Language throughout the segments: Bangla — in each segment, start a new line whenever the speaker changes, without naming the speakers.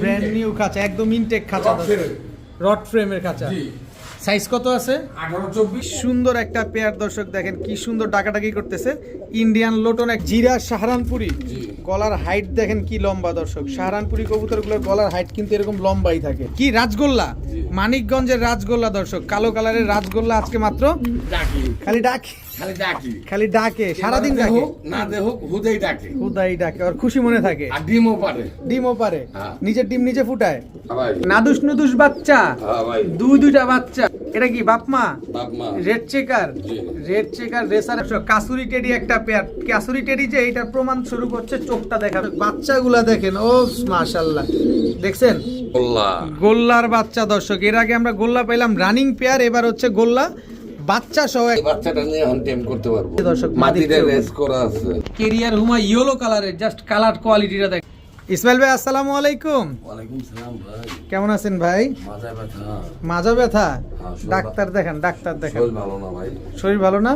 ব্র্যান্ড নিউ খাঁচা একদম ইনটেক খাঁচা রড ফ্রেমের খাঁচা। সাইজ কত আছে? সুন্দর একটা পেয়ার দর্শক দেখেন কি সুন্দর ডাকাডাকি করতেছে। ইন্ডিয়ান লোটন এক জিরা সাহারানপুরি। গলার হাইট দেখেন কি লম্বা দর্শক। সাহারানপুরি কবুতরগুলোর গলার হাইট কিন্তু এরকম লম্বাই থাকে। কি রাজগোল্লা? মানিকগঞ্জের রাজগোল্লা দর্শক। কালো কালারের রাজগোল্লা আজকে মাত্র।
ডাকি।
খালি ডাকে।
খালি ডাকি।
খালি ডাকে সারাদিন ডাকে?
না দেহ হুদেই ডাকে।
খুদাই ডাকে আর খুশি মনে থাকে।
আর ডিমও পারে।
ডিমও পারে।
হ্যাঁ।
নিজের ডিম নিজে ফুটায়। নাদুস নুদুস বাচ্চা।
হ্যাঁ
দুই দুইটা বাচ্চা। এটা কি বাপমা
বাপ মা।
Red checker? Red checker racer Kasuri teddy একটা পেয়ার। কাসুরি টেডি যে এইটার প্রমাণ শুরু করছে চোখটা দেখা। বাচ্চাগুলা দেখেন ও মাশাল্লাহ দেখছেন?
বললা
গোল্লার বাচ্চা দর্শক। এর আগে আমরা গোল্লা পেলাম রানিং পেয়ার এবার হচ্ছে গোল্লা। বাচ্চা সহ
এই বাচ্চাটা নিয়ে এখন টেম করতে পারব।
দর্শক,
মাটিতে রেস করা আছে।
কেরিয়ার হুমা ইয়েলো কালারের জাস্ট কালার কোয়ালিটিটা দেখ। ইসমাইল ভাই আসসালামু আলাইকুম।
ওয়ালাইকুম সালাম ভাই।
কেমন আছেন ভাই?
ব্যথা।
মাজা ব্যথা?
হ্যাঁ, শরীর
ডাক্তার দেখেন ডাক্তার দেখেন।
শরীর ভালো না ভাই।
শরীর ভালো না?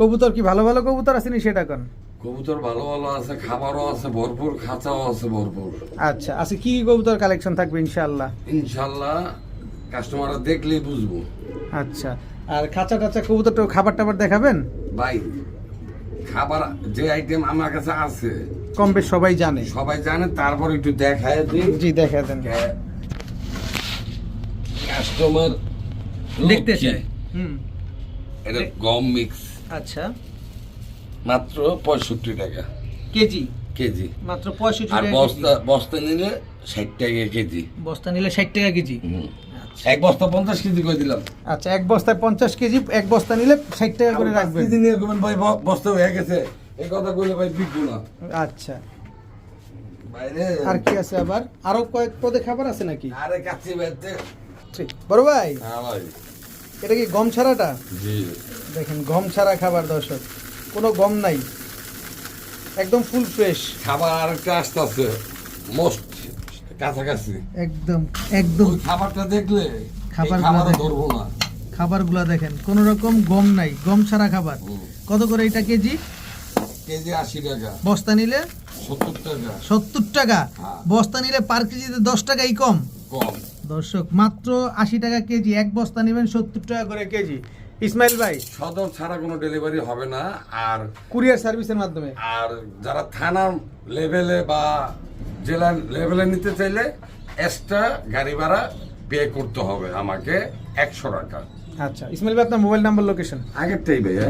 কবুতর কি ভালো ভালো কবুতর আসেনি সেটা কোন?
কবুতর ভালো ভালো আছে খাবারও আছে ভরপুর খাঁচাও আছে ভরপুর।
আচ্ছা আচ্ছা কি কি কবুতর কালেকশন থাকবে ইনশাআল্লাহ?
ইনশাল্লাহ কাস্টমাররা দেখলেই বুঝব।
আচ্ছা আর খাঁচা টাচা কবুতরটা খাবার টাবার দেখাবেন?
ভাই খাবার যে আইটেম আমার কাছে আছে
কম বেশ সবাই জানে।
সবাই জানে তারপর একটু দেখায় দিই।
জি দেখা দেন।
কাস্টমার
দেখতে চাই। হুম।
এটা গম মিক্স
আচ্ছা।
মাত্র পঁয়ষট্টি টাকা।
কেজি?
কেজি।
মাত্র পঁয়ষট্টি
আর বস্তা বস্তা নিলে ষাট টাকা কেজি।
বস্তা নিলে ষাট টাকা কেজি।
এক বস্তা পঞ্চাশ কেজি করে দিলাম?
আচ্ছা এক বস্তায় পঞ্চাশ কেজি এক বস্তা নিলে ষাট টাকা করে রাখবেন।
কেজি নিয়ে ভাই বস্তা হয়ে গেছে। এই কথা কইলে ভাই বিকবো না।
আচ্ছা।
বাইরে।
আর কি আছে আবার? আরও কয়েক পদে খাবার আছে নাকি?
আরে বেতে
ঠিক বড় ভাই।
হ্যাঁ ভাই।
এটা কি গম ছাড়াটা?
জি।
দেখেন গম ছাড়া খাবার দর্শক। কোনো গম নাই। একদম ফুল ফ্রেশ।
খাবার আরেকটা আসতে আছে মোস্ট কাছাকাছি।
একদম একদম।
খাবারটা দেখলে
খাবার
ধরবো না।
খাবারগুলো দেখেন কোনো রকম গম নাই গম ছাড়া খাবার। কত করে এটা কেজি?
কেজি আশি টাকা।
বস্তা নিলে?
সত্তর টাকা।
সত্তর টাকা?
হ্যাঁ।
বস্তা নিলে পার কেজিতে দশ টাকাই কম?
কম।
দর্শক মাত্র আশি টাকা কেজি এক বস্তা নেবেন সত্তর টাকা করে কেজি। ইসমাইল ভাই।
সদর ছাড়া কোনো ডেলিভারি হবে না আর
কুরিয়ার সার্ভিসের মাধ্যমে।
আর যারা থানার লেভেলে বা জেলা লেভেলে নিতে চাইলে এক্সট্রা গাড়ি ভাড়া পে করতে হবে আমাকে একশো টাকা।
আচ্ছা ইসমাইল ভাই আপনার মোবাইল নাম্বার লোকেশন
আগেরটাই ভাইয়া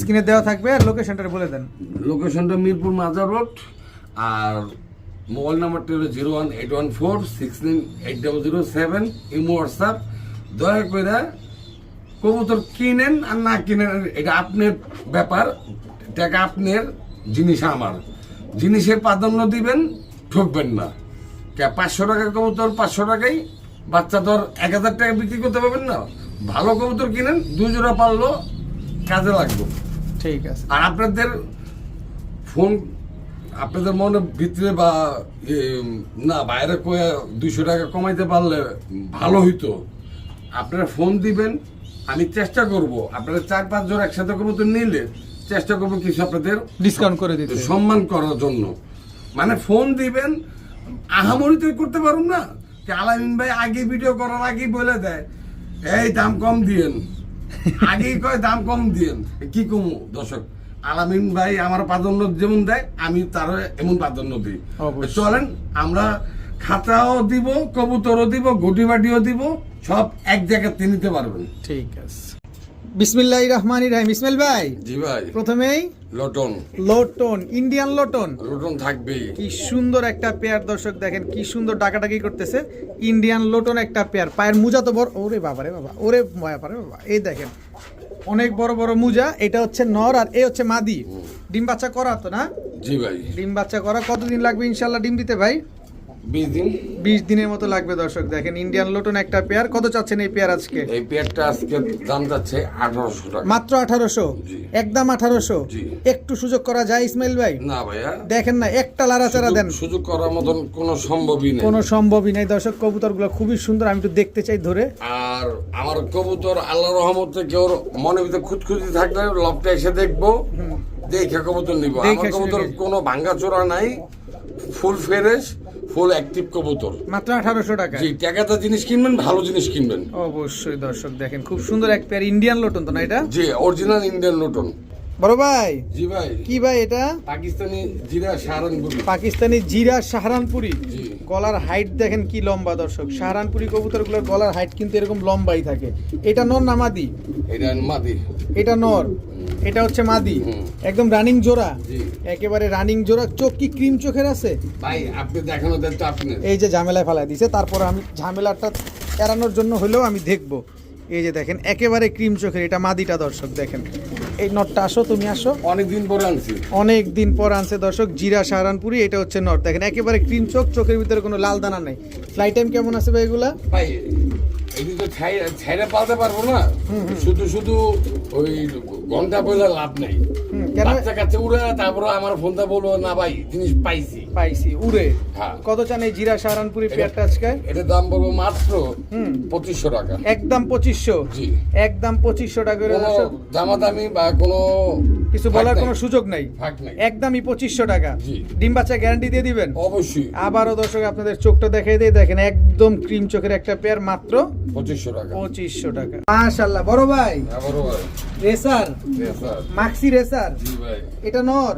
স্ক্রিনে দেওয়া থাকবে আর লোকেশনটা বলে দেন।
লোকেশনটা মিরপুর মাজার রোড আর মোবাইল নাম্বারটা হলো zero one eight one four six nine eight double zero seven imo WhatsApp দয়া করে কবুতর কিনেন আর না কিনেন এটা আপনার ব্যাপার। টাকা আপনার জিনিস আমার। জিনিসের প্রাধান্য দিবেন ঠকবেন না। পাঁচশো টাকা কবুতর পাঁচশো টাকাই। বাচ্চা তোর এক হাজার টাকা বিক্রি করতে পারবেন না। ভালো কবুতর কিনেন দুই জোড়া পারল কাজে লাগবে।
ঠিক আছে।
আর আপনাদের ফোন আপনাদের মনে ভিতরে বা না বাইরে কয়ে দুইশো টাকা কমাইতে পারলে ভালো হইতো। আপনারা ফোন দিবেন আমি চেষ্টা করব। আপনারা চার পাঁচ জন একসাথে করব তো নিলে চেষ্টা করব কিছু আপনাদের
ডিসকাউন্ট করে দিতে।
সম্মান করার জন্য। মানে ফোন দিবেন আহামরি তো করতে পারুন না। আলামিন ভাই আগে ভিডিও করার আগেই বলে দেয় এই দাম কম দিয়েন। আগেই কয় দাম কম দিয়েন। কি কমু? দর্শক আলামিন ভাই আমার প্রাধান্য যেমন দেয় আমি তার এমন প্রাধান্য দিই। চলেন আমরা খাতাও দিব কবুতরও দিব গুটি বাটিও দিব সব এক জায়গাতে নিতে পারবেন।
ঠিক আছে। বিসমিল্লাহ রহমান রাহিম। ইসমাইল ভাই
জি ভাই।
প্রথমেই
লটন।
লোটন ইন্ডিয়ান লোটন।
লটন থাকবেই।
কি সুন্দর একটা পেয়ার দর্শক দেখেন কি সুন্দর ডাকাডাকি করতেছে। ইন্ডিয়ান লোটন একটা পেয়ার। পায়ের মুজা তো বড় ওরে বাবা রে বাবা ওরে বাবারে বাবা। এই দেখেন অনেক বড় বড় মুজা এটা হচ্ছে নর আর এ হচ্ছে মাদি। ডিম বাচ্চা করা তো না?
জি ভাই।
ডিম বাচ্চা করা কতদিন লাগবে ইনশাল্লাহ ডিম দিতে ভাই?
বিশ দিন?
বিশ দিনের মতো লাগবে দর্শক দেখেন ইন্ডিয়ান লোটন একটা পেয়ার কত চাচ্ছেন এই পেয়ার আজকে?
এই পেয়ারটা আজকে দাম যাচ্ছে আঠারোশো টাকা।
মাত্র আঠারোশো?
জি।
একদম আঠারোশো?
জি।
একটু সুযোগ করা যায় ইসমাইল ভাই?
না ভাইয়া।
দেখেন না একটা লাড়াচাড়া দেন।
সুযোগ- করার মতন কোনো সম্ভবই নেই।
কোনো সম্ভবই নাই। দর্শক কবুতরগুলো খুবই সুন্দর আমি একটু দেখতে চাই ধরে।
আর আমার কবুতর আল্লাহ রহমতে কেউ মনে ভিতরে খুঁতখুঁতি থাকলে লবটা এসে দেখব। দেখে কবুতর নিব। আমার কবুতর কোনো ভাঙ্গা চোরা নাই ফুল ফ্রেশ। ফুল অ্যাক্টিভ কবুতর।
মাত্র আঠারোশো টাকা
জি টাকাটা জিনিস কিনবেন ভালো জিনিস কিনবেন।
অবশ্যই দর্শক দেখেন খুব সুন্দর এক পেয়ার ইন্ডিয়ান লোটন তো না এটা?
জি অরিজিনাল ইন্ডিয়ান লোটন।
বড় ভাই?
জি ভাই।
কি ভাই এটা?
পাকিস্তানি জিরা সাহারানপুরি।
পাকিস্তানি জিরা সাহারানপুরি? গলার হাইট দেখেন কি লম্বা দর্শক। সাহারানপুরি কবুতরগুলোর গলার হাইট কিন্তু এরকম লম্বাই থাকে। এটা নর না মাদি?
এটা মাদি।
এটা নর। এটা হচ্ছে মাদি। একদম রানিং জোড়া। একেবারে রানিং জোড়া। চোখ কি ক্রিম চোখের আছে?
ভাই আপনি দেখানো দেন তো আপনি
এই যে ঝামেলায় ফেলা দিছে তারপর আমি ঝামেলাটা এড়ানোর জন্য হলেও আমি দেখব। এই যে দেখেন একেবারে ক্রিম চোখের এটা মাদিটা দর্শক দেখেন। এই নটটা আসো তুমি আসো।
অনেকদিন পর আনছি।
অনেক দিন পর আনছে দর্শক জিরা সাহারানপুরি এটা হচ্ছে নট। দেখেন একেবারে ক্রিম চোখ চোখের ভিতরে কোনো লাল দানা নেই। ফ্লাইট টাইম কেমন আছে ভাই এগুলা?
ভাই এটি তো ছাইরা পালতে পারব না শুধু শুধু ওই ঘণ্টা বলে লাভ নাই। বাচ্চা কাছে উড়ে তারপরে আমার ফোনটা বলব না ভাই জিনিস পাইছি।
পাইছি উড়ে।
হ্যাঁ।
কত চান এই জিরা সাহারানপুরি পেয়ারটা আজকে?
এটার দাম বলব মাত্র
হুম।
পঁচিশশো টাকা।
একদম পঁচিশশো?
জি।
একদম পঁচিশশো টাকা দর্শক
দামাদামি বা কোনো
কিছু বলার কোনো সুযোগ নাই। একদমই পঁচিশশো টাকা। ডিম বাচ্চা গ্যারান্টি দিয়ে দিবেন?
অবশ্যই।
আবারও দর্শক আপনাদের চোখটা দেখাই দিয়ে দেখেন একদম ক্রিম চোখের একটা পেয়ার মাত্র।
পঁচিশশো টাকা।
পঁচিশশো টাকা। মাশাল্লাহ বড় ভাই?
আবারও ভাই।
রেসার. মাক্সি রেসার?
জি ভাই।
এটা নর?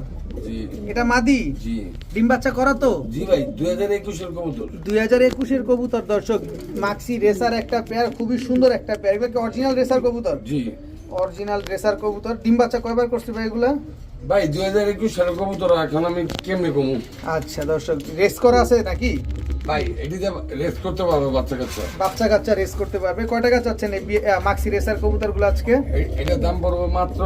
এটা মাদি?
জি।
ডিম বাচ্চা করা তো?
জি ভাই দুই হাজার একুশের কবুতর।
দুই হাজার একুশের কবুতর দর্শক। মাক্সি রেসার একটা পেয়ার খুবই সুন্দর একটা পেয়ার এগুলো কি অরিজিনাল রেসার কবুতর?
জি।
অরিজিনাল রেসার কবুতর। ডিম বাচ্চা কয়বার করছে ভাই এগুলা?
ভাই দুই হাজার একুশ সালের কবুতর এখন আমি কেমনে কমু?
আচ্ছা দর্শক রেস করা আছে নাকি?
ভাই এটি রেস্ট করতে পারব বাচ্চা কাচ্চা?
বাচ্চা কাচ্চা রেস করতে পারবে। কয় টাকা চাচ্ছেন এই মাক্সি রেসার কবুতরগুলো আজকে?
এটার দাম পড়বে মাত্র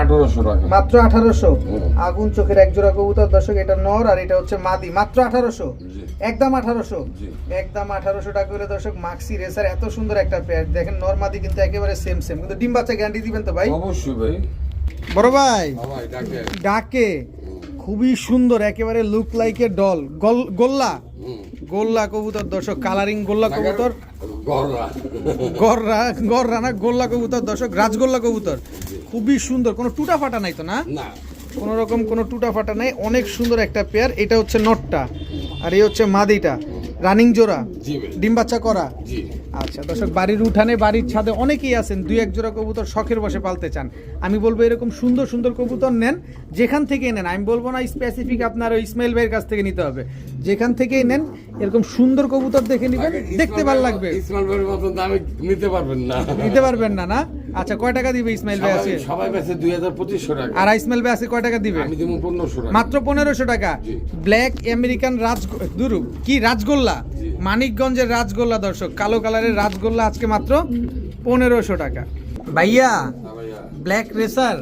আঠারোশো টাকা।
মাত্র আঠারোশো?
হুম।
আগুন চোখের এক জোড়া কবুতর। দর্শক এটা নর আর এটা হচ্ছে মাদি। মাত্র আঠারোশো?
জি।
একদম আঠারোশো?
জি।
একদম আঠারোশো টাকা করে দর্শক মাক্সি রেসার এত সুন্দর একটা পেয়ার দেখেন নর মাদি কিন্তু একেবারে সেম সেম কিন্তু ডিম বাচ্চা গ্যারান্টি দিবেন তো ভাই?
অবশ্যই ভাই।
বড় ভাই।
ভাই ডাকে।
খুবই সুন্দর একেবারে লুক লাইক এ ডল গল গোল্লা। গোল্লা কবুতর দর্শক কালারিং গোল্লা কবুতর।
গররা
গররা না গোল্লা কবুতর দর্শক রাজগোল্লা কবুতর। খুবই সুন্দর কোনো টুটা ফাটা নাই তো না?
না।
কোনো রকম কোনো টুটা ফাটা নাই অনেক সুন্দর একটা পেয়ার এটা হচ্ছে নটটা আর এই হচ্ছে মাদিটা। রানিং জোড়া? ডিম বাচ্চা করা? আচ্ছা দর্শক বাড়ির উঠানে বাড়ির ছাদে অনেকেই আছেন দুই এক জোড়া কবুতর শখের বসে পালতে চান। আমি বলব এরকম সুন্দর সুন্দর কবুতর নেন যেখান থেকে নেন। আমি বলব না স্পেসিফিক আপনার ওই ইসমাইল ভাইয়ের কাছ থেকে নিতে হবে। যেখান থেকেই নেন এরকম সুন্দর কবুতর দেখে নেবেন দেখতে ভালো লাগবে।
ইসমাইল ভাইয়ের মতন দামে নিতে পারবেন না।
নিতে পারবেন না না? আচ্ছা কয় টাকা দিবে ইসমাইল ভাই আছে?
সবাই- হাজার পঁচিশশো টাকা।
আর ইসমাইল ভাই আছে কয় টাকা দিবে?
আমি দেবো 1500 টাকা।
মাত্র পনেরোশো টাকা। ব্ল্যাক আমেরিকান রাজ দুরু কি রাজগোল্লা? মানিকগঞ্জের রাজগোল্লা দর্শক। কালো কালারের রাজগোল্লা আজকে মাত্র পনেরোশো টাকা। ভাইয়া black racer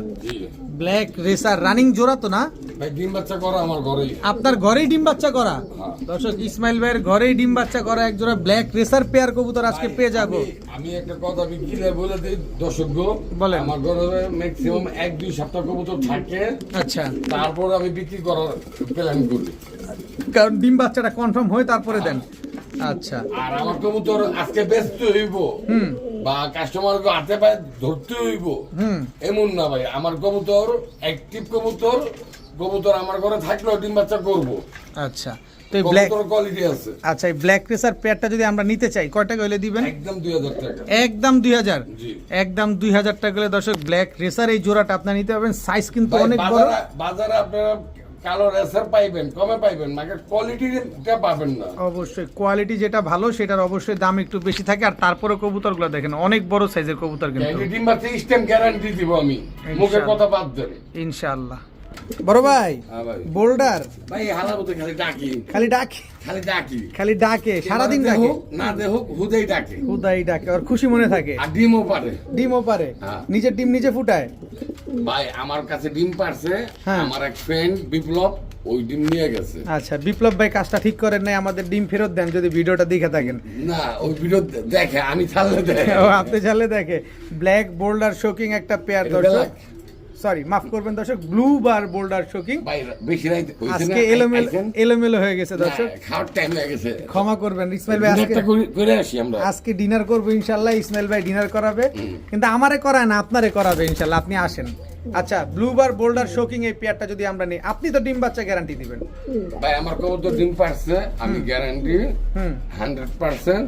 black racer running জোড়া তো না?
ভাই ডিম বাচ্চা করো আমার ঘরেই।
আপনার ঘরেই ডিম বাচ্চা করা?
হ্যাঁ।
দর্শক ইসমাইল ভাইয়ের ঘরেই ডিম বাচ্চা করা ব্ল্যাক রেসার পেয়ার কবুতর আজকে পেয়ে যাব।
আমি- একটা কথা আমি ক্লিয়ার বলে দিই দর্শক
বলেন।
আমার ঘরে ম্যাক্সিমাম এক দুই সপ্তাহ কবুতর থাকে।
আচ্ছা।
তারপর আমি বিক্রি করার প্ল্যান করি।
কারণ ডিম বাচ্চাটা কনফার্ম হয়ে তারপরে দেন। আচ্ছা।
আর আমার কবুতর আজকে ব্যস্ত হইব।
হুম।
বা কাস্টমার হাতে পায়ে ধরতে হইব।
হুম।
এমন না ভাই আমার কবুতর অ্যাক্টিভ কবুতর। কবুতর আমার ঘরে থাকলেও ডিম বাচ্চা করব।
আচ্ছা তো এই ব্ল্যাক
কবুতর কোয়ালিটি আছে।
আচ্ছা এই ব্ল্যাক রেসার পেয়ারটা যদি আমরা নিতে চাই কয় টাকা হলে দিবেন?
একদম দুই হাজার টাকা।
একদম দুই হাজার?
জি।
একদম দুই হাজার টাকা হলে দর্শক ব্ল্যাক রেসার এই জোড়াটা আপনার নিতে পারবেন। সাইজ কিন্তু
ভাই,
অনেক বড়।
বাজারে বাজারে আপনারা কালো রেসার পাইবেন কমে পাইবেন কোয়ালিটিটা পাবেন না।
অবশ্যই কোয়ালিটি যেটা ভালো সেটার অবশ্যই দাম একটু বেশি থাকে। আর তারপরে কবুতরগুলো দেখেন অনেক বড় সাইজের কবুতর কিন্তু।
ক্যান্ডি ডিম বাচ্চা স্টেম গ্যারান্টি দিব আমি। মুখের কথা বাদ দেন।
ইনশাআল্লাহ বড় ভাই
হ্যাঁ
বোল্ডার।
ভাই হালা মতো খালি ডাকি।
খালি ডাকে?
খালি ডাকি।
খালি ডাকে সারাদিন
এবারে
ডাকে?
না দেখুক হুদেই ডাকে।
খুদাই ডাকে আর খুশি মনে থাকে।
আর ডিমও পারে।
ডিমও পারে।
হ্যাঁ।
নিজের ডিম নিজে ফুটায়?
ভাই আমার কাছে ডিম পারছে।
হ্যাঁ।
আমার এক ফ্রেন্ড বিপ্লব ওই ডিম নিয়ে গেছে।
আচ্ছা বিপ্লব ভাই কাজটা ঠিক করেন নাই আমাদের ডিম ফেরত দেন যদি ভিডিওটা দেখে থাকেন।
না ওই ভিডিও দেখে আমি ছাড়লে দেখে।
ও আপনি চালে দেখে। ব্ল্যাক বোল্ডার শোকিং একটা পেয়ার দর্শক। সরি মাফ করবেন দর্শক ব্লু বার বোল্ডার শোকিং
বেশি নাই
আজকে এলোমেলো এলোমেলো হয়ে গেছে দর্শক।
খাওয়ার টাইম হয়ে গেছে।
ক্ষমা করবেন ইসমাইল ভাই আজকে
করে- আসি আমরা।
আজকে ডিনার করব ইনশাল্লাহ ইসমাইল ভাই ডিনার করাবে। কিন্তু আমারে করায় না আপনারে করাবে ইনশাল্লাহ আপনি আসেন। আচ্ছা ব্লু বার বোল্ডার শোকিং এই পেয়ারটা যদি আমরা নিই আপনি তো ডিম বাচ্চা গ্যারান্টি দিবেন।
ভাই আমার কবুতর ডিম পারছে আমি গ্যারান্টি
হুম।
হান্ড্রেড পার্সেন্ট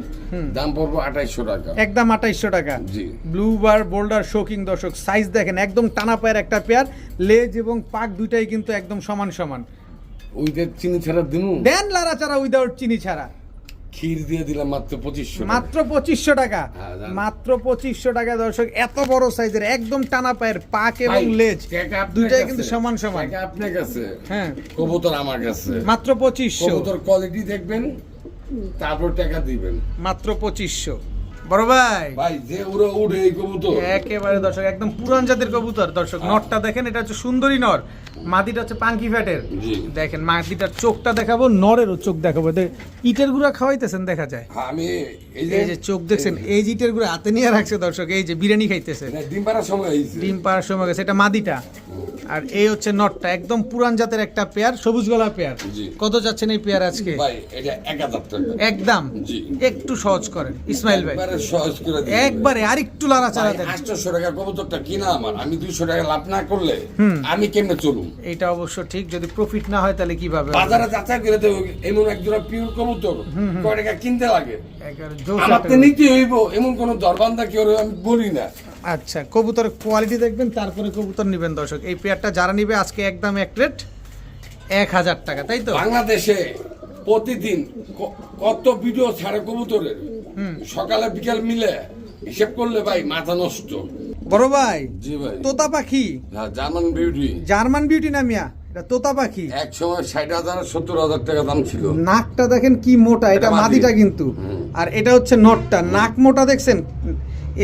দাম পড়ব আঠাইশশো টাকা।
একদম আঠাইশশো টাকা।
জি।
ব্লু বার বোল্ডার শোকিং দর্শক সাইজ দেখেন একদম টানা পায়ের একটা পেয়ার লেজ এবং পাক দুইটাই কিন্তু একদম সমান সমান।
ওইদের চিনি ছাড়া দিনু?
দেন লারা চারা উইদাউট চিনি ছাড়া।
ক্ষীর দিয়ে দিলাম মাত্র পঁচিশশো
মাত্র পঁচিশশো টাকা।
হ্যাঁ,
মাত্র পঁচিশশো টাকা দর্শক এত বড় সাইজের একদম টানা পায়ের পাক এবং লেজ দুইটাই কিন্তু সমান সমান।
আপনার কাছে।
হ্যাঁ।
কবুতর আমার কাছে।
মাত্র পঁচিশশো।
কবুতর কোয়ালিটি দেখবেন তারপর টাকা দিবেন।
মাত্র পঁচিশশো। বড় ভাই।
ভাই যে উড়ে উড়ে এই কবুতর।
একেবারে দর্শক একদম পুরান জাতের কবুতর। দর্শক নটটা দেখেন এটা হচ্ছে সুন্দরী নর। মাদিটা হচ্ছে পাঙ্কি ফ্যাটের। দেখেন মাদিটার চোখটা দেখাবো নরেরও চোখ দেখাবো। ইটের গুঁড়া খাওয়াইতেছেন দেখা যায়।
হ্যাঁ, আমি এই
এই যে চোখ দেখছেন এই যে ইটের গুঁড়া হাতে নিয়ে রাখছে দর্শক এই যে বিরিয়ানি খাইতেছে।
ডিম পাড়ার সময়
ডিম পাড়ার সময় গেছে এটা মাদিটা। আর এই হচ্ছে নটটা একদম পুরান জাতের একটা পেয়ার সবুজ গলা পেয়ার। কত যাচ্ছেন এই পেয়ার আজকে?
এক
একদম? একটু সহজ করেন ইসমাইল ভাই।
একবারে সহজ করে
একবারে আর একটু লাড়াচাড়া দেন।
আটশোশো টাকা কবুতরটা কিনা আমার? আমি দুইশো টাকা লাভ না করলে আমি কেমনে চলুম?
এটা অবশ্য ঠিক যদি প্রফিট না হয় তাহলে কীভাবে?
বাজারে যাচাই করে দেবো এমন একজোড়া পিওর কবুতর কয় টাকা কিনতে লাগে? আমার তো নিতে হইব এমন কোন দরবান্দা কেউ আমি বলি না।
আচ্ছা কবুতর কোয়ালিটি দেখবেন তারপরে কবুতর নেবেন দর্শক। এই পেয়ারটা যারা নিবে আজকে একদম এক রেট এক হাজার টাকা তাই তো?
বাংলাদেশে প্রতিদিন কত ভিডিও ছাড়ে কবুতরের? সকালে বিকাল মিলে হিসেব করলে ভাই মাথা নষ্ট।
বড় ভাই
জি ভাই।
তোতা পাখি?
হ্যাঁ, জার্মান বিউটি
জার্মান বিউটি নামিয়া এটা তোতা পাখি?
এক সময় ষাট হাজার সত্তর হাজার টাকা দাম ছিল।
নাকটা দেখেন কি মোটা এটা মাদিটা কিন্তু। আর এটা হচ্ছে নটটা নাক মোটা দেখছেন?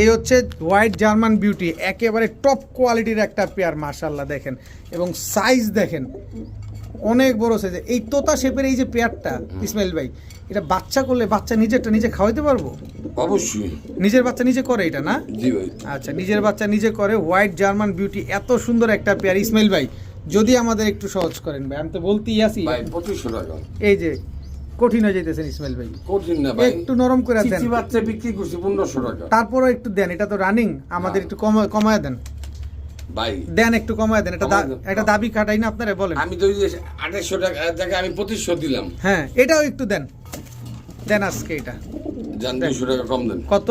এই হচ্ছে হোয়াইট জার্মান বিউটি একেবারে টপ কোয়ালিটির একটা পেয়ার মার্শাল্লাহ দেখেন। এবং সাইজ দেখেন অনেক বড় সাইজ এই তোতা শেপের এই যে পেয়ারটা ইসমাইল ভাই এটা বাচ্চা করলে বাচ্চা নিজেরটা নিজে খাওয়াইতে পারব?
অবশ্যই।
নিজের বাচ্চা নিজে করে এটা না?
জি ভাই।
আচ্ছা নিজের বাচ্চা নিজে করে হোয়াইট জার্মান বিউটি এত সুন্দর একটা পেয়ার ইসমাইল ভাই। যদি আমাদের একটু সহজ করেন ভাই আমি তো বলতেই আছি
ভাই পঁচিশশো টাকা।
এই যে কঠিন হয়ে যাইতেছেন ইসমাইল ভাই।
কঠিন না ভাই।
একটু নরম করে দেন।
চিচি বাচ্চা বিক্রি করছি পনেরোশো টাকা।
তারপরও একটু দেন এটা তো রানিং আমাদের একটু কমায় কমায় দেন।
ভাই।
দেন একটু কমায় দেন এটা দাবি কাটাই না আপনারা বলেন।
আমি তো ওই যে আঠাশশো টাকা জায়গায় আমি পঁচিশশো দিলাম।
হ্যাঁ এটাও একটু দেন। দেন আজকে এটা।
যান দুইশো টাকা কম দেন।
কত?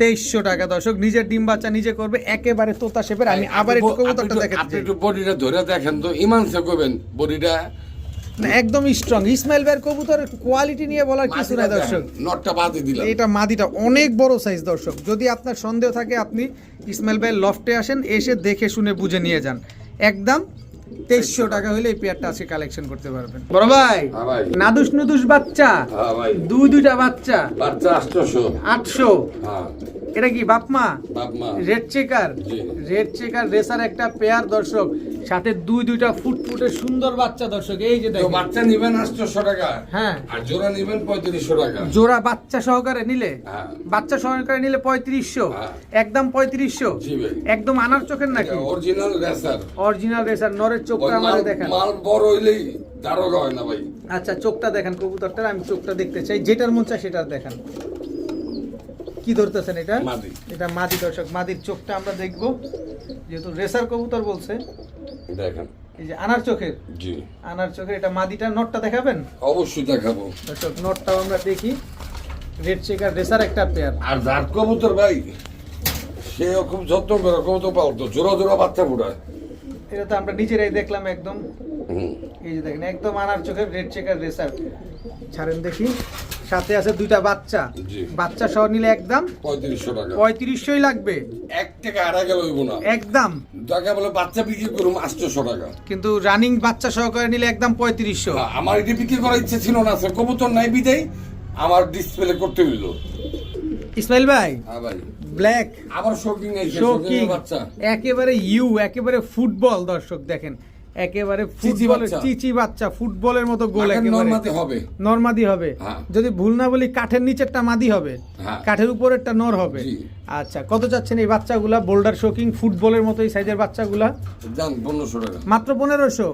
তেইশশো।
টাকা দর্শক নিজের ডিম বাচ্চা নিজে করবে একেবারে তোতা শেপের। আমি আবার একটু কবুতরটা
আপনি একটু বডিটা ধরে দেখেন তো ইমান সে করবেন। বডিটা
একদম স্ট্রং ইসমাইল ভাইয়ের কবুতরের কোয়ালিটি নিয়ে বলার কিছু নাই দর্শক।
নটটা বাদে দিলাম।
এটা মাদিটা অনেক বড় সাইজ দর্শক। যদি আপনার সন্দেহ থাকে আপনি ইসমাইল ভাইয়ের লফটে আসেন এসে দেখে শুনে বুঝে নিয়ে যান। একদম তেইশশো টাকা হলে এই পেয়ারটা আজকে কালেকশন করতে পারবেন। বড় ভাই
হ্যাঁ
নাদুস নুদুস বাচ্চা
হ্যাঁ
দুই দুইটা বাচ্চা
বাচ্চা আটশোশো।
আটশো।
হ্যাঁ।
এটা কি বাপমা red checker? Red checker racer একটা পেয়ার দর্শক সাথে দুই দুইটা ফুটফুটের সুন্দর বাচ্চা দর্শক এই যে
তো
দেখেন।
বাচ্চা নিবেন আটশোশো টাকা
হ্যাঁ।
আর জোড়া নিবেন পঁয়ত্রিশশো টাকা।
জোড়া বাচ্চা সহকারে নিলে
হ্যাঁ।
বাচ্চা সহকারে নিলে পঁয়ত্রিশশো
হ্যাঁ।
একদম পঁয়ত্রিশশো
জি ভাই।
একদম আনার চোখের নাকি?
অরিজিনাল রেসার
অরিজিনাল রেসার নরের চোখটা আমাদের দেখেন।
মাল বড় হইলেই দারোগা হয় না ভাই।
আচ্ছা চোখটা দেখেন কবুতরটার আমি চোখটা দেখতে চাই যেটার মন চায় সেটার দেখেন। কি ধরতেছেন এটা? এটা মাদি দর্শক মাদির চোখটা আমরা দেখব। যেহেতু রেসার কবুতর বলছে।
দেখেন।
এই যে আনার চোখের?
জি।
আনার চোখের এটা মাদিটা নটটা দেখাবেন?
অবশ্যই দেখাবো।
দর্শক নটটাও আমরা দেখি। রেড চেকার রেসার একটা পেয়ার
আর যার কবুতর ভাই সেও খুব যত্ন করে কবুতর পালতো। জোড়া জোড়া বাচ্চা ফুটায়
এটা তো আমরা নিজেরাই দেখলাম একদম। এই যে দেখেন একদম আনার চোখের রেড চেকার রেসার। ছাড়েন দেখি। সাথে আছে দুইটা বাচ্চা। বাচ্চা সহ নিলে একদম
পঁয়ত্রিশশো টাকা।
পঁয়ত্রিশশোই লাগবে।
এক টাকা আড়া গেল না।
একদম।
টাকা বলে বাচ্চা বিক্রি করুম আটশোশো টাকা।
কিন্তু রানিং বাচ্চা সহকারে নিলে একদম পঁয়ত্রিশশো।
আমার এটি বিক্রি করার ইচ্ছে ছিল না স্যার। কবুতর নাই বিদেই আমার ডিসপ্লে করতে হইল।
ইসমাইল ভাই
ভাই।
ব্ল্যাক
আবার শৌকিং
শোকিং
বাচ্চা।
একেবারে ইউ একেবারে ফুটবল দর্শক দেখেন। একেবারে
চিচি বাচ্চা।
ফুটবলের মতো গোল একেবারে।
হবে।
নরমাদি হবে।
হ্যাঁ।
যদি ভুল না বলি কাঠের নিচেরটা মাদি হবে।
হ্যাঁ।
কাঠের উপরেরটা নর হবে। আচ্ছা কত চাচ্ছেন এই বাচ্চাগুলা? বোল্ডার শোকিং ফুটবলের মতো এই সাইজের বাচ্চাগুলা?
যান পনেরোশো টাকা।
মাত্র পনেরোশো?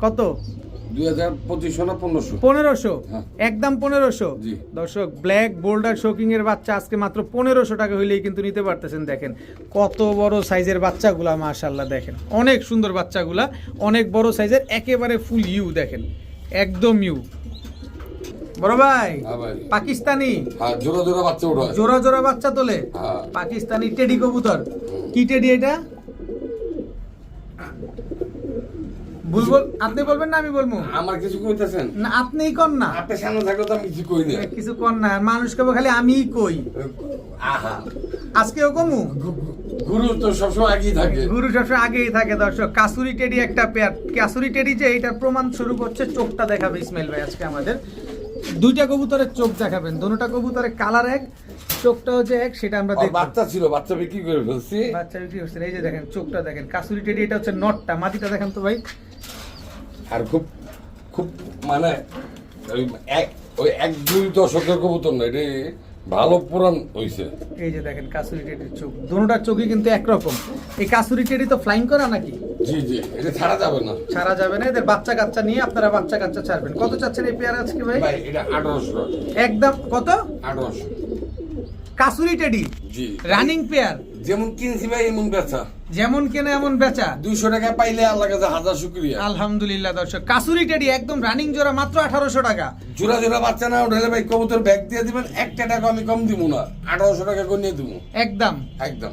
কত?
পনেরোশো। হ্যাঁ।
একদম পনেরোশো। দর্শক ব্ল্যাক বোল্ডার শোকিং এর বাচ্চা আজকে মাত্র পনেরোশো টাকা হইলেই কিন্তু নিতে পারতেছেন দেখেন। কত বড় সাইজের বাচ্চাগুলা মাশাল্লাহ দেখেন। অনেক সুন্দর বাচ্চাগুলা অনেক বড় সাইজের একেবারে ফুল ইউ দেখেন। একদম ইউ। বড় ভাই
হ্যাঁ
পাকিস্তানি?
হ্যাঁ জোড়া জোড়া বাচ্চা
জোড়া জোড়া বাচ্চা তোলে? পাকিস্তানি টেডি কবুতর। কি টেডি এটা? বলব আপনি বলবেন না আমি বলব।
আমার কিছু কইতেছেন?
না আপনিই কর না।
আপনার সামনে থাকলে তো আমি কিছু কই না।
কিছু কর না মানুষ কেবল খালি আমিই কই।
আহা।
আজকেও কমু?
গুরু তো সবসময় আগেই থাকে।
গুরু সবসময় আগেই থাকে দর্শক। কাসুরি টেডি একটা পেয়ার। কাসুরি টেডি যে এটার প্রমাণ চোখটা দেখাবে ইসমাইল ভাই আজকে আমাদের। দুইটা কবুতরের চোখ দেখাবেন। দুটোটা কবুতরের কালার এক চোখটা হচ্ছে এক সেটা আমরা
বাচ্চা ছিল বাচ্চা বিক্রি করে ফেলছি।
বাচ্চা বিক্রি করছেন এই যে দেখেন চোখটা দেখেন। কাসুরি টেডি এটা হচ্ছে নটটা মাটিটা দেখেন তো ভাই।
আর খুব খুব মানে ওই এক ওই এক দুই দশকের কবুতর না এটা ভালো পুরান হইছে।
এই যে দেখেন কাসুরি টেডির চোখ। দুটোটার চোখই কিন্তু একরকম। এই কাসুরি টেডি তো ফ্লাইং করা নাকি?
জি জি এটা ছাড়া যাবে না।
ছাড়া যাবে না এদের বাচ্চা কাচ্চা নিয়ে আপনারা বাচ্চা কাচ্চা ছাড়বেন। কত চাচ্ছেন এই পেয়ার আজকে ভাই?
ভাই এটা আঠারোশো।
একদম কত?
আঠারোশো।
কাসুরি টেডি?
জি।
রানিং পেয়ার
যেমন কিনছি ভাই এমন বেচা।
যেমন কেনে এমন বেচা।
দুইশো টাকা পাইলে আল্লাহ কাছে হাজার শুক্রিয়া।
আলহামদুলিল্লাহ দর্শক। কাসুরি টেডি একদম রানিং জোড়া মাত্র আঠারোশো টাকা।
জোড়া জোড়া বাচ্চা না উঠালে ভাই কবুতর ব্যাগ দিয়ে দিবেন একটা টাকা আমি কম দিব না। আঠারোশো টাকা করে নিয়ে দিব
একদম।
একদম।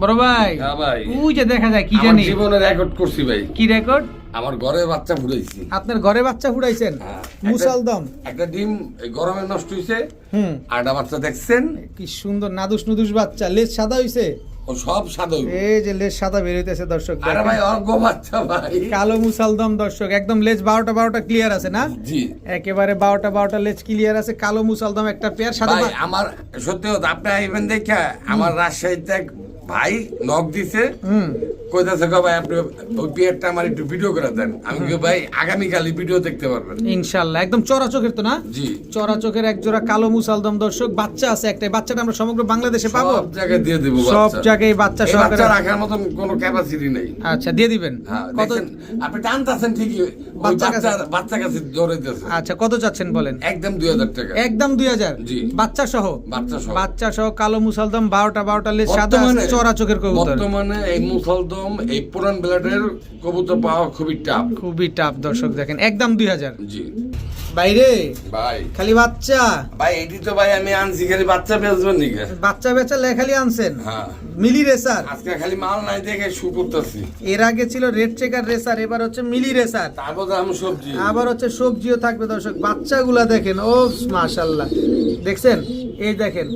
বড় ভাই
হ্যাঁ ভাই।
ওই যে দেখা যায় কি জানি।
জীবনে রেকর্ড করছি ভাই।
কি রেকর্ড
আমার ঘরে বাচ্চা ফুটাইছি।
আপনার ঘরে বাচ্চা ফুটাইছেন?
হ্যাঁ,
মুসালদম।
একটা ডিম গরমে নষ্ট হইছে।
হুম।
আটা বাচ্চা দেখছেন?
কি সুন্দর নাদুস নুদুস বাচ্চা। লেজ সাদা হইছে?
ও সব সাদা।
এই যে লেজ সাদা বের হইতেছে দর্শক
আরে ভাই অর্ঘ বাচ্চা ভাই।
কালো মুসালদম দর্শক একদম লেজ বারোটা বারোটা ক্লিয়ার আছে না?
জি।
একেবারে বারোটা বারোটা লেজ ক্লিয়ার আছে কালো মুসালদম একটা পেয়ার সাদা
ভাই আমার সত্যি আপনি আইবেন দেখা আমার রাজশাহীতে ভাই নক দিছে। কইতাছে গো ভাই আপনি ওই বিয়েরটা আমার একটু ভিডিও করে দেন। আমি কি ভাই আগামীকালই ভিডিও দেখতে পারবেন।
ইনশাল্লাহ একদম চড়া চোখের তো না?
জি।
চড়া চোখের এক জোড়া কালো মুসালদম দর্শক বাচ্চা আছে একটা এই বাচ্চাটা আমরা সমগ্র বাংলাদেশে পাবো।
সব জায়গায় দিয়ে দিব
সব জায়গায় বাচ্চা সহকারে।
রাখার মতন কোনো ক্যাপাসিটি নেই।
আচ্ছা দিয়ে দিবেন।
হ্যাঁ
কত
আপনি টানতেছেন ঠিকই।
বাচ্চা
বাচ্চা
কাছে-
বাচ্চা কাছে দৌড়াইতেছে
আচ্ছা কত চাচ্ছেন বলেন?
একদম দুই হাজার টাকা।
একদম দুই হাজার?
জি।
বাচ্চা সহ?
বাচ্চা সহ।
বাচ্চা সহ কালো মুসালদম বারোটা বারোটা লেজ সাদা চোখের কবুতর।
বর্তমানে এই মুসলদম এই পুরান বেলাটের কবুতর পাওয়া খুবই টাফ
খুবই টাফ দর্শক দেখেন একদম দুই হাজার।
জি।
বাইরে
ভাই।
খালি বাচ্চা।
ভাই এটি তো ভাই আমি আনছি খালি বাচ্চা বেচবেন নিকে
বাচ্চা বেচা লেখালি আনছেন?
হ্যাঁ।
মিলি রেসার।
আজকে খালি মাল নাই দেখে শু করতেছি।
এর আগে ছিল রেড চেকার রেসার এবার হচ্ছে মিলি রেসার।
তারপর আমি সবজি।
আবার হচ্ছে সবজিও থাকবে দর্শক বাচ্চাগুলা দেখেন ও মাশাল্লাহ দেখছেন? এই দেখেন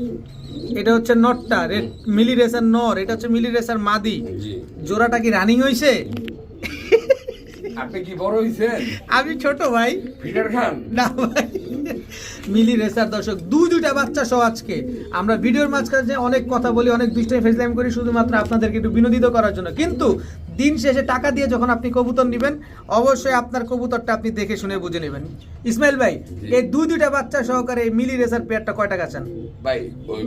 এটা হচ্ছে নটটা রেড মিলি রেসার নর এটা হচ্ছে মিলি রেসার মাদি। জোড়াটা কি রানিং হইছে?
আপনি কি বড় হইছেন?
আমি ছোট ভাই।
ফিডার খান।
না ভাই। মিলি রেসার দর্শক দুই দুইটা বাচ্চা সহ আজকে। আমরা ভিডিওর মাঝখানে অনেক কথা বলি অনেক দুষ্টাই ফেসলাইম করি শুধুমাত্র আপনাদেরকে একটু বিনোদিত করার জন্য। কিন্তু দিন শেষে টাকা দিয়ে যখন আপনি কবুতর নেবেন অবশ্যই আপনার কবুতরটা আপনি দেখে শুনে বুঝে নেবেন। ইসমাইল ভাই এই দুই দুইটা বাচ্চা সহকারে এই মিলি রেসার পেয়ারটা কয় টাকা চান?
ভাই ওই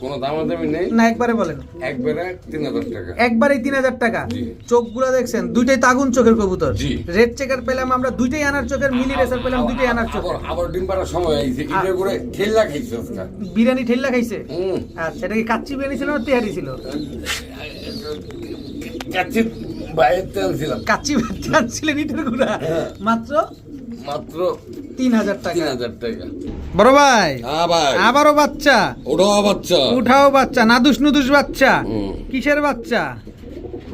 কোনো দামাদামি নেই।
না একবারে বলেন।
একবারে তিন হাজার টাকা।
একবারে তিন হাজার টাকা।
জি।
চোখগুলো দেখছেন দুইটাই তাগুন চোখের কবুতর।
জি।
রেড চেকার পেলাম আমরা দুইটাই আনার চোখের মিলি রেসার পেলাম দুইটাই আনার চোখের।
আবার- ডিম পাড়ার সময় আইছে এটা করে ঠেল্লা খাইছে
বিরিয়ানি ঠেল্লা খাইছে? আচ্ছা এটা কি কাচ্চি বিরিয়ানি ছিল না তেহারি ছিল?
কাচ্চি বাইরের তেল ছিলাম
কাচ্চি ভাত ছিলেন ইটের গুঁড়া?
হ্যাঁ।
মাত্র?
মাত্র
তিন হাজার
তিন হাজার টাকা।
বড় ভাই
হ্যাঁ ভাই।
আবারও বাচ্চা।
ওটাও বাচ্চা।
উঠাও বাচ্চা নাদুস নুদুস বাচ্চা। কিসের বাচ্চা?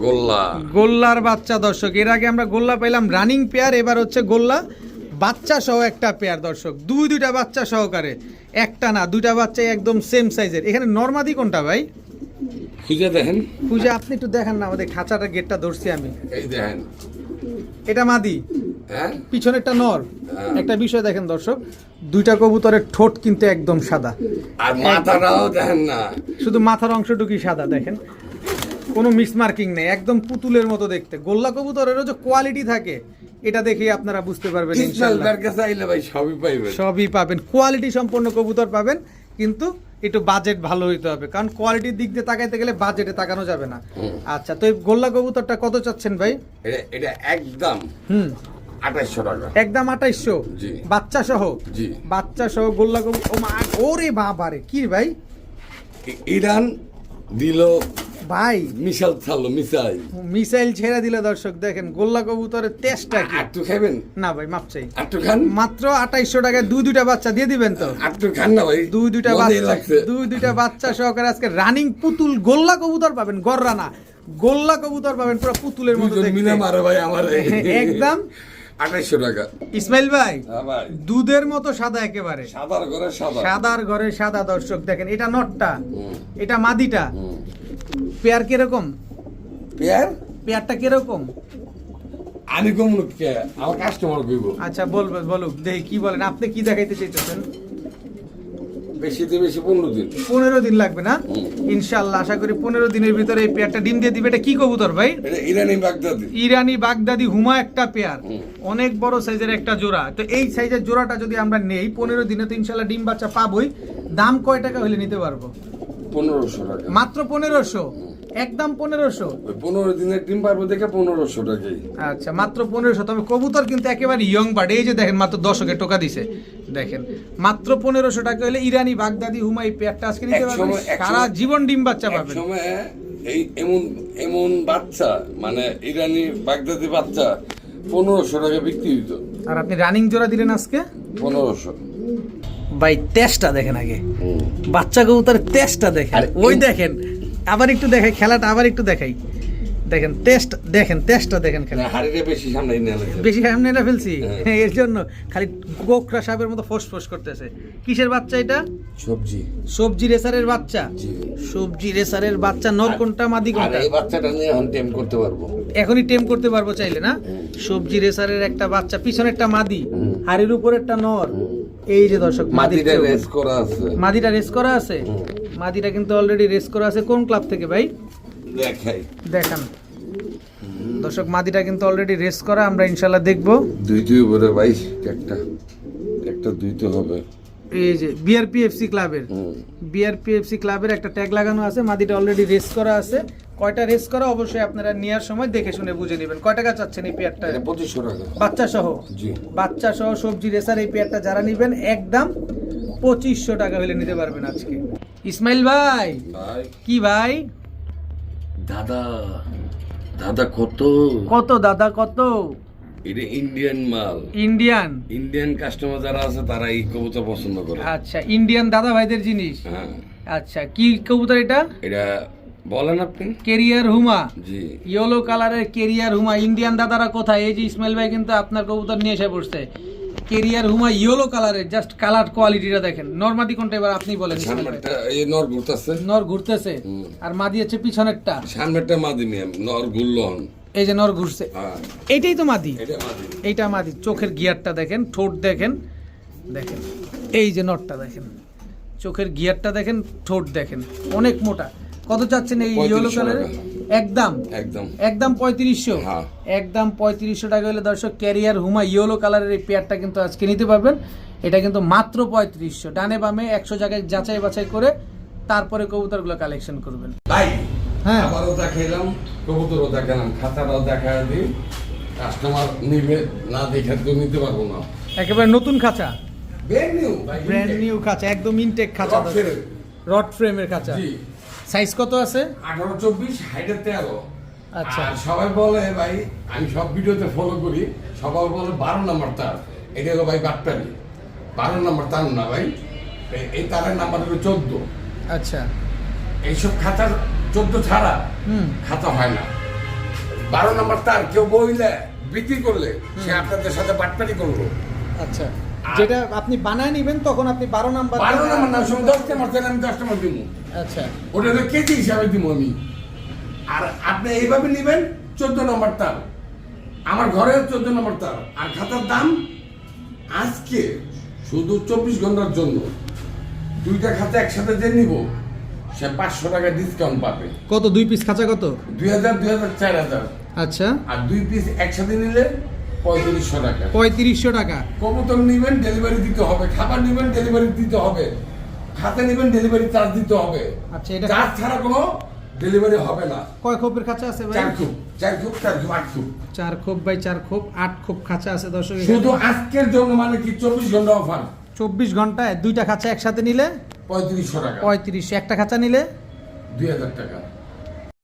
গোল্লা।
গোল্লার বাচ্চা দর্শক। এর আগে আমরা গোল্লা পেলাম রানিং পেয়ার এবার হচ্ছে গোল্লা। বাচ্চা সহ একটা পেয়ার দর্শক। দুই দুইটা বাচ্চা সহকারে। একটা না দুইটা বাচ্চা একদম সেম সাইজের এখানে নর্মাদি কোনটা ভাই?
খুঁজে দেখেন।
পূজা আপনি একটু দেখান না আমাদের খাঁচাটা গেটটা ধরছি আমি।
এই দেখেন।
এটা মাদি
হ্যাঁ?
পিছনেরটা নর।
হ্যাঁ।
একটা বিষয় দেখেন দর্শক দুইটা কবুতরের ঠোঁট কিন্তু একদম সাদা।
আর মাথাটাও দেখেন না।
শুধু মাথার অংশটুকুই সাদা দেখেন। কোনো মিসমার্কিং নেই একদম পুতুলের মতো দেখতে। গোল্লা কবুতরেরও যে কোয়ালিটি থাকে এটা দেখেই আপনারা বুঝতে পারবেন ইনশাআল্লাহ
ভাই সবই পাইবেন।
সবই পাবেন। কোয়ালিটি সম্পন্ন কবুতর পাবেন কিন্তু একটু বাজেট ভালো হইতে হবে। কারণ কোয়ালিটির দিক দিয়ে তাকাইতে গেলে বাজেটে তাকানো যাবে না। আচ্ছা তো এই গোল্লা কবুতরটা কত চাচ্ছেন ভাই?
এটা একদম
হুম।
আঠাইশশো টাকা।
একদম আঠাইশশো। বাচ্চা সহ বাচ্চা সহ গোল্লা কবু ও মা ওরে বাবারে কি ভাই?
ইরান দিল
ভাই।
মিসাইল ছাড়লো মিসাইল
মিসাইল ছেড়ে দিলে দর্শক দেখেন গোল্লা কবুতরের টেস্টটা কি?
আটটু খাবেন
না ভাই মাপ চাই।
আটটু খান?
মাত্র আঠাইশশো টাকায় দুই দুইটা বাচ্চা দিয়ে দিবেন তো?
আটটু খান না ভাই
দুই দুইটা বাচ্চা দুই দুইটা বাচ্চা সহকারে আজকে রানিং পুতুল গোল্লা কবুতর পাবেন গররা না গোল্লা কবুতর পাবেন পুরো পুতুলের মতো দেখতে।
মারো ভাই আমার।
একদম।
আঠাইশশো টাকা।
ইসমাইল ভাই
হ্যাঁ
দুধের মতো সাদা একেবারে।
সাদার ঘরে সাদা।
সাদার ঘরে সাদা দর্শক দেখেন এটা নটটা এটা মাদিটা। পেয়ার কীরকম?
পেয়ার?
পেয়ারটা কীরকম?
আমি কম কে? আমার কাস্টমার কইব।
আচ্ছা বলবেন বলুক দেখি কি বলেন। আপনি কি দেখাইতে চাইতেছেন?
বেশি দিয়ে বেশি পনেরো দিন।
পনেরো দিন লাগবে না। ইনশাল্লাহ আশা করি পনেরো দিনের ভিতরে এই পেয়ারটা ডিম দিয়ে দিবে। এটা কি কবুতর ভাই?
এটা ইরানি বাগদাদি।
ইরানি বাগদাদি হুমা একটা পেয়ার। অনেক বড় সাইজের একটা জোড়া। তো এই সাইজের জোড়াটা যদি আমরা নেই পনেরো দিনে তো ইনশাল্লাহ ডিম বাচ্চা পাবোই। দাম কয় টাকা হলে নিতে পারব?
পনেরোশো টাকা।
মাত্র পনেরোশো? একদম পনেরোশো।
পনেরো দিনের ডিম পারব দেখে পনেরোশো টাকাই।
আচ্ছা মাত্র পনেরোশো। তবে কবুতর কিন্তু একেবারে ইয়ং বার্ড এই যে দেখেন মাত্র দশকে টোকা দিছে। দেখেন মাত্র পনেরোশো টাকা হলে ইরানি বাগদাদি হুমা এই পেয়ারটা আজকে নিতে পারবেন সারা জীবন ডিম বাচ্চা
এক
পাবেন।
সময় এই এমন এমন বাচ্চা মানে ইরানি বাগদাদি বাচ্চা পনেরোশো টাকা বিক্রি হইতো।
আর আপনি রানিং জোড়া দিলেন আজকে?
পনেরোশো।
ভাই টেস্টটা দেখেন আগে। বাচ্চা কবুতরের টেস্টটা দেখেন। ওই দেখেন আবার একটু দেখাই খেলাটা আবার একটু দেখাই। দেখেন টেস্ট দেখেন টেস্টটা দেখেন খেলা
হাড়িটা বেশি সামনে।
বেশি সামনে এটা ফেলছি?
হ্যাঁ।
এর জন্য খালি গোকরা সাপের মতো ফোস ফোস করতেছে। কিসের বাচ্চা এটা?
সবজি।
সবজি রেসারের বাচ্চা? সবজি রেসারের বাচ্চা নর কোনটা মাদি কোনটা
এই বাচ্চাটা নিয়ে এখন টেম করতে পারব।
এখনই টেম করতে পারব চাইলে না? সবজি রেসারের একটা বাচ্চা পিছনেরটা মাদি। হাড়ির উপরেরটা নর। এই যে দর্শক চেয়েও
রেস করা আছে।
মাদিটা রেস করা আছে? মাদিটা কিন্তু অলরেডি রেস করা আছে। কোন ক্লাব থেকে ভাই?
দেখাই।
দেখান। দর্শক মাদিটা কিন্তু অলরেডি রেস করা আমরা ইনশাল্লাহ দেখব।
দুই দুই উপরে ভাই একটা একটা দুইতে হবে।
এই যে বিআরপিএফসি ক্লাবের। বিআরপিএফসি ক্লাবের একটা ট্যাগ লাগানো আছে। মাদিটা অলরেডি রেস করা আছে। কয়টা রেস করা অবশ্যই আপনারা নেওয়ার সময় দেখে শুনে বুঝে নেবেন। কয় টাকা চাচ্ছেন এই পেয়ারটা
পঁচিশশো টাকা
বাচ্চা সহ বাচ্চা সহ সবজি রেসার এই পেয়ারটা যারা নেবেন একদম পঁচিশশো টাকা হলে নিতে পারবেন আজকে। ইসমাইল ভাই
ভাই।
কি ভাই?
দাদা দাদা কত?
কত দাদা কত?
এটা ইন্ডিয়ান মাল।
ইন্ডিয়ান
ইন্ডিয়ান কাস্টমার যারা আছে তারা এই কবুতর পছন্দ করে।
আচ্ছা ইন্ডিয়ান দাদা ভাইদের জিনিস?
হ্যাঁ।
আচ্ছা কি কবুতর এটা?
এটা বলেন আপনি।
কেরিয়ার হুমা।
জি।
ইয়েলো কালারের কেরিয়ার হুমা। ইন্ডিয়ান দাদারা কোথায়? এই যে ইসমাইল ভাই কিন্তু আপনার কবুতর নিয়ে এসে পড়ছে। কেরিয়ার হুমা ইয়েলো কালারের জাস্ট কালার কোয়ালিটিটা দেখেন। নরমাদি কোনটা এবার আপনি বলেন
সামনেরটা এই নর ঘুরতেছে।
নর ঘুরতেছে। আর মাদি হচ্ছে পিছনেরটা।
সামনেরটা মাদি নিয়ে নর ঘুরলন
এই যে নর ঘুরছে।
হ্যাঁ।
এইটাই তো মাদি?
এটা
এইটা মাদি। চোখের গিয়ারটা দেখেন ঠোঁট দেখেন। দেখেন। এই যে নটটা দেখেন। চোখের গিয়ারটা দেখেন ঠোঁট দেখেন। অনেক মোটা। কত চাচ্ছেন এই ইয়েলো
3500
কালারের একদম?
একদম।
একদম পঁয়ত্রিশশো?
হ্যাঁ।
একদম পঁয়ত্রিশশো টাকা হলে দর্শক ক্যারিয়ার হুমা ইয়েলো কালারের এই পেয়ারটা কিন্তু আজকে নিতে পারবেন। এটা কিন্তু মাত্র পঁয়ত্রিশশো। ডানে বামে একশো জায়গায় যাচাই বাছাই করে তারপরে কবুতরগুলো কালেকশন করবেন।
ভাই
হ্যাঁ।
আবারও দেখাইলাম কবুতরও দেখালাম খাতাটাও দেখা দিই। কাস্টমার নিবে না দেখে তো নিতে পারব না।
একেবারে নতুন খাঁচা।
ব্র্যান্ড নিউ
ব্র্যান্ড নিউ খাঁচা একদম ইনটেক খাঁচা রড ফ্রেমের খাঁচা।
জি।
সাইজ কত আছে?
আঠারো চব্বিশ হাইটের তেরো।
আচ্ছা।
সবাই বলে ভাই আমি সব ভিডিওতে ফলো করি সবাই বলে বারো নাম্বার তার। এটা হলো ভাই বাট্টারি বারো নাম্বার তার না ভাই। এই তারের নাম্বার হলো চোদ্দ।
আচ্ছা।
এইসব খাতার চোদ্দ ছাড়া খাতা হয় না। বারো নাম্বার তার কেউ বইলে বিক্রি করলে সে আপনাদের সাথে বাটপারি করল।
আচ্ছা। যেটা আপনি বানায় নেবেন তখন আপনি বারো নাম্বার
বারো নাম্বার না শুধু দশ নাম্বার তাহলে আমি দশ নাম্বার দিব।
আচ্ছা।
ওটা তো কেজি হিসাবে দিব আমি। আর আপনি এইভাবে নেবেন চোদ্দ নম্বর তার। আমার ঘরে চোদ্দ নম্বর তার। আর খাতার দাম আজকে শুধু চব্বিশ ঘণ্টার জন্য। দুইটা খাতা একসাথে যে নিব সে পাঁচশো টাকা ডিসকাউন্ট পাবে।
কত? দুই পিস খাঁচা কত?
দুই হাজার দুই হাজার চার হাজার।
আচ্ছা।
আর দুই পিস একসাথে নিলে পঁয়ত্রিশশো টাকা।
পঁয়ত্রিশশো টাকা।
কবুতর নেবেন ডেলিভারি দিতে হবে। খাবার নেবেন ডেলিভারি দিতে হবে। খাতে নেবেন ডেলিভারি চার্জ দিতে হবে।
আচ্ছা, এটা-
চার্জ ছাড়া কোনো ডেলিভারি হবে না।
কয় খোপের খাঁচা আছে ভাই?
চার খুব চার খুব চার খুব আট খুব
চার খোপ বাই চার খোপ আট খোপ খাঁচা আছে দর্শক
শুধু আজকের জন্য মানে কি চব্বিশ ঘণ্টা অফার
চব্বিশ ঘন্টায় দুইটা খাঁচা একসাথে নিলে?
পঁয়ত্রিশশো টাকা।
পঁয়ত্রিশ একটা খাঁচা নিলে?
দুই হাজার টাকা।